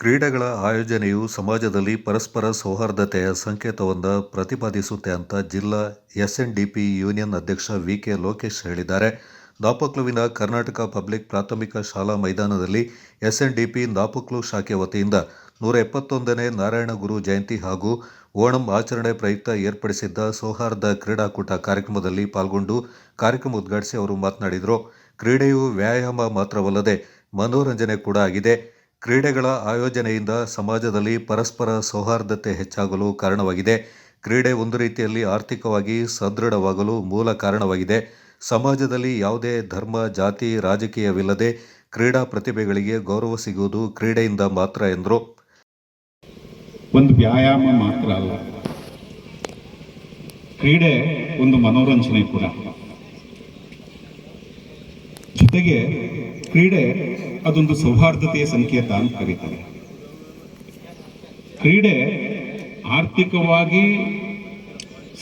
ಕ್ರೀಡೆಗಳ ಆಯೋಜನೆಯು ಸಮಾಜದಲ್ಲಿ ಪರಸ್ಪರ ಸೌಹಾರ್ದತೆಯ ಸಂಕೇತವೊಂದ ಪ್ರತಿಪಾದಿಸುತ್ತೆ ಅಂತ ಜಿಲ್ಲಾ ಎಸ್ಎನ್ಡಿಪಿ ಯೂನಿಯನ್ ಅಧ್ಯಕ್ಷ ವಿಕೆ ಲೋಕೇಶ್ ಹೇಳಿದ್ದಾರೆ. ದಾಪಕ್ಲುವಿನ ಕರ್ನಾಟಕ ಪಬ್ಲಿಕ್ ಪ್ರಾಥಮಿಕ ಶಾಲಾ ಮೈದಾನದಲ್ಲಿ ಎಸ್ಎನ್ಡಿಪಿ ದಾಪಕ್ಲು ಶಾಖೆ ವತಿಯಿಂದ ನೂರ ಎಪ್ಪತ್ತೊಂದನೇ ನಾರಾಯಣ ಗುರು ಜಯಂತಿ ಹಾಗೂ ಓಣಂ ಆಚರಣೆ ಪ್ರಯುಕ್ತ ಏರ್ಪಡಿಸಿದ್ದ ಸೌಹಾರ್ದ ಕ್ರೀಡಾಕೂಟ ಕಾರ್ಯಕ್ರಮದಲ್ಲಿ ಪಾಲ್ಗೊಂಡು ಕಾರ್ಯಕ್ರಮ ಉದ್ಘಾಟಿಸಿ ಅವರು ಮಾತನಾಡಿದರು. ಕ್ರೀಡೆಯು ವ್ಯಾಯಾಮ ಮಾತ್ರವಲ್ಲದೆ ಮನೋರಂಜನೆ ಕೂಡ ಆಗಿದೆ. ಕ್ರೀಡೆಗಳ ಆಯೋಜನೆಯಿಂದ ಸಮಾಜದಲ್ಲಿ ಪರಸ್ಪರ ಸೌಹಾರ್ದತೆ ಹೆಚ್ಚಾಗಲು ಕಾರಣವಾಗಿದೆ. ಕ್ರೀಡೆ ಒಂದು ರೀತಿಯಲ್ಲಿ ಆರ್ಥಿಕವಾಗಿ ಸದೃಢವಾಗಲು ಮೂಲ ಕಾರಣವಾಗಿದೆ. ಸಮಾಜದಲ್ಲಿ ಯಾವುದೇ ಧರ್ಮ, ಜಾತಿ, ರಾಜಕೀಯವಿಲ್ಲದೆ ಕ್ರೀಡಾ ಪ್ರತಿಭೆಗಳಿಗೆ ಗೌರವ ಸಿಗುವುದು ಕ್ರೀಡೆಯಿಂದ ಮಾತ್ರ ಎಂದರು. ಒಂದು ವ್ಯಾಯಾಮ ಮಾತ್ರ ಅಲ್ಲ. ಕ್ರೀಡೆ ಒಂದು ಮನೋರಂಜನೆ ಕೂಡ. ಜೊತೆಗೆ ಕ್ರೀಡೆ ಅದೊಂದು ಸೌಹಾರ್ದತೆಯ ಸಂಕೇತ ಅಂತ ಕರೀತಾರೆ. ಕ್ರೀಡೆ ಆರ್ಥಿಕವಾಗಿ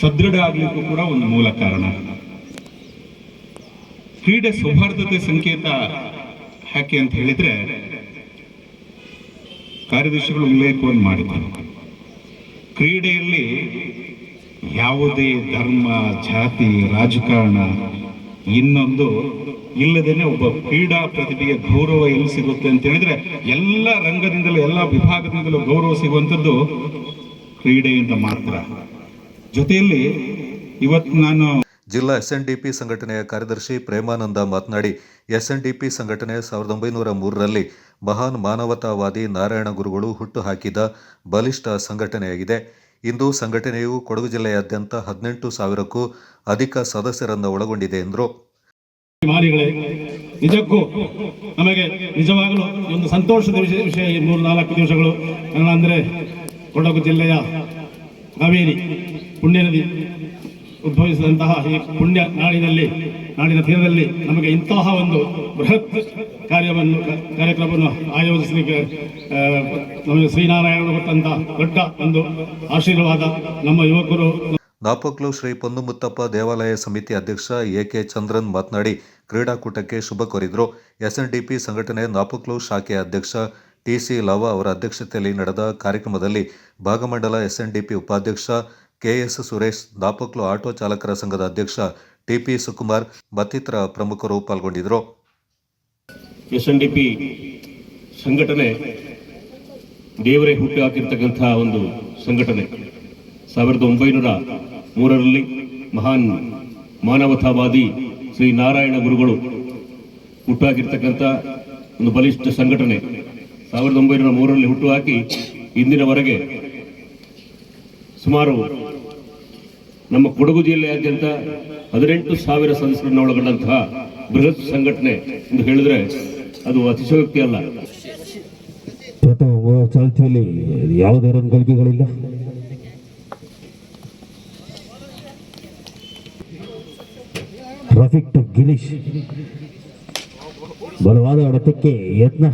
ಸದೃಢ ಆಗ್ಲಿಕ್ಕೂ ಕೂಡ ಒಂದು ಮೂಲ ಕಾರಣ. ಕ್ರೀಡೆ ಸೌಹಾರ್ದತೆ ಸಂಕೇತ ಯಾಕೆ ಅಂತ ಹೇಳಿದ್ರೆ ಕಾರ್ಯದರ್ಶಿಗಳು ಉಲ್ಲೇಖವನ್ನು ಮಾಡಿದ್ದಾರೆ. ಕ್ರೀಡೆಯಲ್ಲಿ ಯಾವುದೇ ಧರ್ಮ, ಜಾತಿ, ರಾಜಕಾರಣ ಇನ್ನೊಂದು ಇಲ್ಲದೇನೆ ಒಬ್ಬ ಕ್ರೀಡಾ ಪ್ರತಿಭೆಗೆ ಗೌರವ ಎಲ್ಲಿ ಸಿಗುತ್ತೆ ಅಂತ ಹೇಳಿದ್ರೆ ಎಲ್ಲ ರಂಗದಿಂದಲೂ, ಎಲ್ಲ ವಿಭಾಗದಿಂದಲೂ ಗೌರವ ಸಿಗುವಂಥದ್ದು ಕ್ರೀಡೆಯಿಂದ ಮಾತ್ರ. ಜೊತೆಯಲ್ಲಿ ಇವತ್ತು ನಾನು ಜಿಲ್ಲಾ ಎಸ್ಎನ್ಡಿಪಿ ಸಂಘಟನೆಯ ಕಾರ್ಯದರ್ಶಿ ಪ್ರೇಮಾನಂದ ಮಾತನಾಡಿ ಪಿ ಸಂಘಟನೆ ಸಾವಿರದ ಒಂಬೈನೂರ ಮೂರರಲ್ಲಿ ಮಹಾನ್ ಮಾನವತಾವಾದಿ ನಾರಾಯಣ ಗುರುಗಳು ಹುಟ್ಟು ಹಾಕಿದ ಬಲಿಷ್ಠ ಸಂಘಟನೆಯಾಗಿದೆ. ಇಂದು ಸಂಘಟನೆಯು ಕೊಡಗು ಜಿಲ್ಲೆಯಾದ್ಯಂತ ಹದಿನೆಂಟು ಸಾವಿರಕ್ಕೂ ಅಧಿಕ ಸದಸ್ಯರನ್ನು ಒಳಗೊಂಡಿದೆ ಎಂದರು. ನಿಜಕ್ಕೂ ನಮಗೆ ನಿಜವಾಗಲೂ ಒಂದು ಸಂತೋಷದ ವಿಷಯ ವಿಷಯ ಈ ಮೂರು ನಾಲ್ಕು ದಿವಸಗಳು. ಅಂದರೆ ಕೊಡಗು ಜಿಲ್ಲೆಯ ಕಾವೇರಿ ಪುಣ್ಯ ನದಿ ಉದ್ಭವಿಸಿದಂತಹ ಈ ಪುಣ್ಯ ನಾಡಿನಲ್ಲಿ ನಾಡಿನ ತೀರದಲ್ಲಿ ನಮಗೆ ಇಂತಹ ಒಂದು ಬೃಹತ್ ಕಾರ್ಯವನ್ನು, ಕಾರ್ಯಕ್ರಮವನ್ನು ಆಯೋಜಿಸಲಿಕ್ಕೆ ನಮಗೆ ಶ್ರೀನಾರಾಯಣರು ಕೊಟ್ಟಂತಹ ದೊಡ್ಡ ಒಂದು ಆಶೀರ್ವಾದ ನಮ್ಮ ಯುವಕರು ದಾಪಕ್ಲು ಶ್ರೀ ಪೊನ್ನುಮುತ್ತಪ್ಪ ದೇವಾಲಯ ಸಮಿತಿ ಅಧ್ಯಕ್ಷ ಎ ಕೆ ಚಂದ್ರನ್ ಮಾತನಾಡಿ ಕ್ರೀಡಾಕೂಟಕ್ಕೆ ಶುಭ ಕೋರಿದರು. ಎಸ್ಎನ್ಡಿಪಿ ಸಂಘಟನೆ ನಾಪಕ್ಲು ಶಾಖೆಯ ಅಧ್ಯಕ್ಷ ಟಿಸಿ ಲವ ಅವರ ಅಧ್ಯಕ್ಷತೆಯಲ್ಲಿ ನಡೆದ ಕಾರ್ಯಕ್ರಮದಲ್ಲಿ ಭಾಗಮಂಡಲ ಎಸ್ಎನ್ಡಿಪಿ ಉಪಾಧ್ಯಕ್ಷ ಕೆಎಸ್ ಸುರೇಶ್, ದಾಪಕ್ಲು ಆಟೋ ಚಾಲಕರ ಸಂಘದ ಅಧ್ಯಕ್ಷ ಟಿಪಿ ಸುಕುಮಾರ್ ಮತ್ತಿತರ ಪ್ರಮುಖರು ಪಾಲ್ಗೊಂಡಿದ್ದರು. ಎಸ್ ಎನ್ ಡಿ ಪಿ ಸಂಘಟನೆ ದೇವರೇ ಹುಟ್ಟು ಹಾಕಿರ್ತಕ್ಕಂತಹ ಒಂದು ಸಂಘಟನೆ. ಸಾವಿರದ ಒಂಬೈನೂರ ಮೂರರಲ್ಲಿ ಮಹಾನ್ ಮಾನವತಾವಾದಿ ಶ್ರೀ ನಾರಾಯಣ ಗುರುಗಳು ಹುಟ್ಟಾಗಿರ್ತಕ್ಕಂಥ ಒಂದು ಬಲಿಷ್ಠ ಸಂಘಟನೆ ಸಾವಿರದ ಒಂಬೈನೂರ ಮೂರರಲ್ಲಿ ಹುಟ್ಟುಹಾಕಿ ಇಂದಿನವರೆಗೆ ಸುಮಾರು ನಮ್ಮ ಕೊಡಗು ಜಿಲ್ಲೆಯಾದ್ಯಂತ ಹದಿನೆಂಟು ಸಾವಿರ ಸದಸ್ಯರನ್ನು ಒಳಗೊಂಡಂತಹ ಬೃಹತ್ ಸಂಘಟನೆ ಎಂದು ಹೇಳಿದ್ರೆ ಅದು ಅತಿಶಯೋಕ್ತಿ ಅಲ್ಲ. ಚಾಲ್ತಿಯಲ್ಲಿ ಯಾವುದೇ ರನ್ ಟ್ರಾಫಿಕ್ ಟು ಗಿರೀಶ್. ಬಲವಾದ ಹೊಡೆತಕ್ಕೆ ಯತ್ನ.